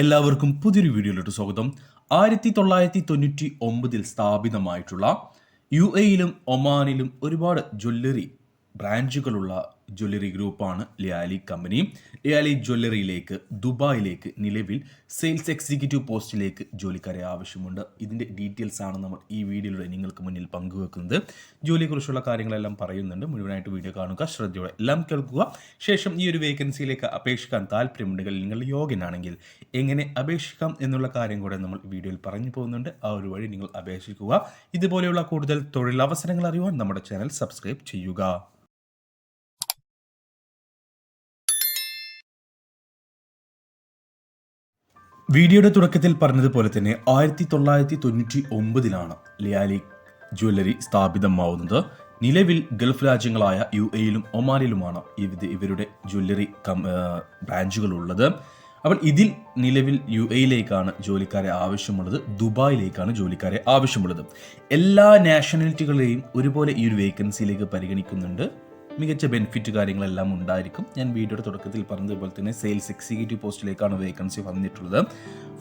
എല്ലാവർക്കും പുതിയൊരു വീഡിയോയിലോട്ട് സ്വാഗതം. ആയിരത്തി തൊള്ളായിരത്തി തൊണ്ണൂറ്റി ഒമ്പതിൽ സ്ഥാപിതമായിട്ടുള്ള യു എയിലും ഒമാനിലും ഒരുപാട് ജ്വല്ലറി ബ്രാഞ്ചുകളുള്ള ജ്വല്ലറി ഗ്രൂപ്പാണ് ലിയാലി കമ്പനി ലിയാലി ജ്വല്ലറിയിലേക്ക് ദുബായിലേക്ക് നിലവിൽ സെയിൽസ് എക്സിക്യൂട്ടീവ് പോസ്റ്റിലേക്ക് ജോലിക്കാരെ ആവശ്യമുണ്ട്. ഇതിന്റെ ഡീറ്റെയിൽസ് ആണ് നമ്മൾ ഈ വീഡിയോയിലൂടെ നിങ്ങൾക്ക് മുന്നിൽ പങ്കുവെക്കുന്നത്. ജോലിയെക്കുറിച്ചുള്ള കാര്യങ്ങളെല്ലാം പറയുന്നുണ്ട്. മുഴുവനായിട്ട് വീഡിയോ കാണുക ശ്രദ്ധയോടെ എല്ലാം കേൾക്കുക. ശേഷം ഈ ഒരു വേക്കൻസിയിലേക്ക് അപേക്ഷിക്കാൻ താല്പര്യമുണ്ടെങ്കിൽ നിങ്ങൾ യോഗ്യനാണെങ്കിൽ എങ്ങനെ അപേക്ഷിക്കാം എന്നുള്ള കാര്യം കൂടെ നമ്മൾ വീഡിയോയിൽ പറഞ്ഞു പോകുന്നുണ്ട്. ആ ഒരു വഴി നിങ്ങൾ അപേക്ഷിക്കുക. ഇതുപോലെയുള്ള കൂടുതൽ തൊഴിലവസരങ്ങൾ അറിയുവാൻ നമ്മുടെ ചാനൽ സബ്സ്ക്രൈബ് ചെയ്യുക. വീഡിയോയുടെ തുടക്കത്തിൽ പറഞ്ഞതുപോലെ തന്നെ ആയിരത്തി തൊള്ളായിരത്തി തൊണ്ണൂറ്റി ഒമ്പതിലാണ് ലിയാലി ജ്വല്ലറി സ്ഥാപിതമാവുന്നത്. നിലവിൽ ഗൾഫ് രാജ്യങ്ങളായ യു എയിലും ഒമാനിലുമാണ് ഇവരുടെ ജ്വല്ലറി കം ബ്രാഞ്ചുകൾ ഉള്ളത് അപ്പോൾ ഇതിൽ നിലവിൽ യു എയിലേക്കാണ് ജോലിക്കാരെ ആവശ്യമുള്ളത്. ദുബായിലേക്കാണ് ജോലിക്കാരെ ആവശ്യമുള്ളത്. എല്ലാ നാഷണാലിറ്റികളെയും ഒരുപോലെ ഈ ഒരു വേക്കൻസിയിലേക്ക് പരിഗണിക്കുന്നുണ്ട്. മികച്ച ബെനിഫിറ്റ് കാര്യങ്ങളെല്ലാം ഉണ്ടായിരിക്കും. ഞാൻ വീഡിയോയുടെ തുടക്കത്തിൽ പറഞ്ഞതുപോലെ തന്നെ സെയിൽസ് എക്സിക്യൂട്ടീവ് പോസ്റ്റിലേക്കാണ് വേക്കൻസി വന്നിട്ടുള്ളത്.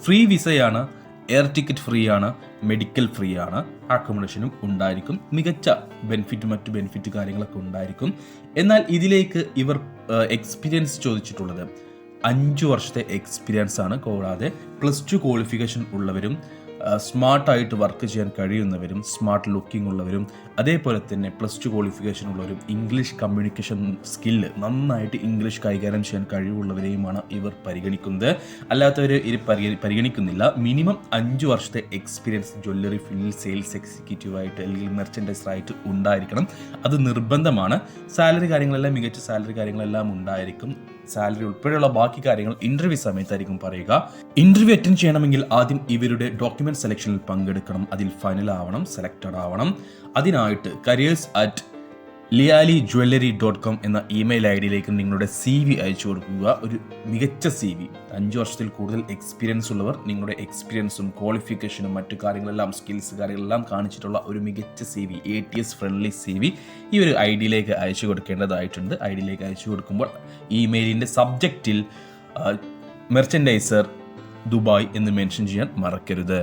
ഫ്രീ വിസയാണ് എയർ ടിക്കറ്റ് ഫ്രീ ആണ് മെഡിക്കൽ ഫ്രീ ആണ്. അക്കോമഡേഷനും ഉണ്ടായിരിക്കും. മികച്ച ബെനിഫിറ്റ് മറ്റു ബെനിഫിറ്റ് കാര്യങ്ങളൊക്കെ ഉണ്ടായിരിക്കും. എന്നാൽ ഇതിലേക്ക് ഇവർ എക്സ്പീരിയൻസ് ചോദിച്ചിട്ടുള്ളത്. അഞ്ച് വർഷത്തെ എക്സ്പീരിയൻസ് ആണ് കൂടാതെ പ്ലസ് ടു ക്വാളിഫിക്കേഷൻ ഉള്ളവരും സ്മാർട്ടായിട്ട് വർക്ക് ചെയ്യാൻ കഴിയുന്നവരും സ്മാർട്ട് ലുക്കിംഗ് ഉള്ളവരും അതേപോലെ തന്നെ പ്ലസ് ടു ക്വാളിഫിക്കേഷൻ ഉള്ളവരും ഇംഗ്ലീഷ് കമ്മ്യൂണിക്കേഷൻ സ്കില്ല് നന്നായിട്ട് ഇംഗ്ലീഷ് കൈകാര്യം ചെയ്യാൻ കഴിവുള്ളവരെയുമാണ് ഇവർ പരിഗണിക്കുന്നത്. അല്ലാത്തവർ ഇത് പരിഗണി പരിഗണിക്കുന്നില്ല. മിനിമം അഞ്ച് വർഷത്തെ എക്സ്പീരിയൻസ് ജ്വല്ലറി ഫീൽഡ് സെയിൽസ് എക്സിക്യൂട്ടീവായിട്ട് അല്ലെങ്കിൽ മെർച്ചൻഡൈസറായിട്ട് ഉണ്ടായിരിക്കണം. അത് നിർബന്ധമാണ്. സാലറി കാര്യങ്ങളെല്ലാം മികച്ച സാലറി കാര്യങ്ങളെല്ലാം ഉണ്ടായിരിക്കും. സാലറി ഉൾപ്പെടെയുള്ള ബാക്കി കാര്യങ്ങൾ ഇന്റർവ്യൂ സമയത്തായിരിക്കും പറയുക. ഇന്റർവ്യൂ അറ്റൻഡ് ചെയ്യണമെങ്കിൽ ആദ്യം ഇവരുടെ ഡോക്യുമെന്റ് സെലക്ഷനിൽ പങ്കെടുക്കണം. അതിൽ ഫൈനൽ ആവണം സെലക്റ്റഡ് ആവണം. അതിനായിട്ട് careers at Liali jewellery dot com എന്ന ഇമെയിൽ ഐ ഡിയിലേക്ക് നിങ്ങളുടെ സി വി അയച്ചു കൊടുക്കുക. ഒരു മികച്ച സി വി അഞ്ച് വർഷത്തിൽ കൂടുതൽ എക്സ്പീരിയൻസ് ഉള്ളവർ നിങ്ങളുടെ എക്സ്പീരിയൻസും ക്വാളിഫിക്കേഷനും മറ്റു കാര്യങ്ങളെല്ലാം സ്കിൽസ് കാര്യങ്ങളെല്ലാം കാണിച്ചിട്ടുള്ള ഒരു മികച്ച C V A T S friendly C V ഈ ഒരു ഐ ഡിയിലേക്ക് അയച്ചു കൊടുക്കേണ്ടതായിട്ടുണ്ട്. ഐ ഡിയിലേക്ക് അയച്ചു കൊടുക്കുമ്പോൾ ഇമെയിലിന്റെ സബ്ജക്റ്റിൽ മെർച്ചൻഡൈസർ ദുബായ് എന്ന് മെൻഷൻ ചെയ്യാൻ മറക്കരുത്.